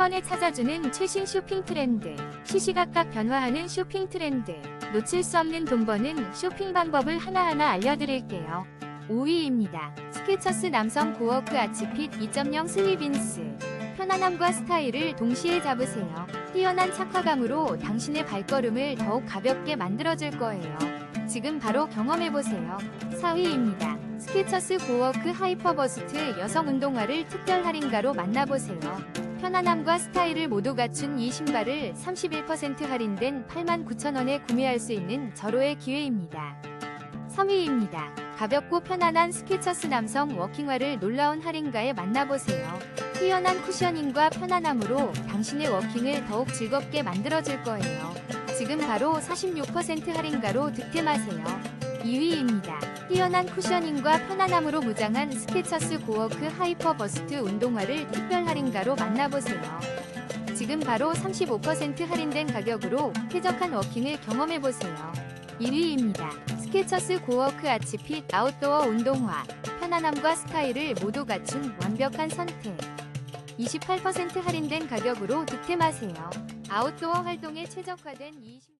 번에 찾아주는 최신 쇼핑 트렌드, 시시각각 변화하는 쇼핑 트렌드, 놓칠 수 없는 돈 버는 쇼핑 방법을 하나하나 알려드릴게요. 5위입니다. 스케쳐스 남성 고워크 아치핏 2.0 슬리빈스. 편안함과 스타일을 동시에 잡으세요. 뛰어난 착화감으로 당신의 발걸음을 더욱 가볍게 만들어줄 거예요. 지금 바로 경험해보세요. 4위입니다. 스케쳐스 고워크 하이퍼버스트 여성 운동화를 특별 할인가로 만나보세요. 편안함과 스타일을 모두 갖춘 이 신발을 31% 할인된 89,000원에 구매할 수 있는 절호의 기회입니다. 3위입니다. 가볍고 편안한 스케쳐스 남성 워킹화를 놀라운 할인가에 만나보세요. 뛰어난 쿠셔닝과 편안함으로 당신의 워킹을 더욱 즐겁게 만들어줄 거예요. 지금 바로 46% 할인가로 득템하세요. 2위입니다. 뛰어난 쿠셔닝과 편안함으로 무장한 스케쳐스 고워크 하이퍼 버스트 운동화를 특별 할인가로 만나보세요. 지금 바로 35% 할인된 가격으로 쾌적한 워킹을 경험해보세요. 1위입니다. 스케쳐스 고워크 아치핏 아웃도어 운동화. 편안함과 스타일을 모두 갖춘 완벽한 선택. 28% 할인된 가격으로 득템하세요. 아웃도어 활동에 최적화된 이 신-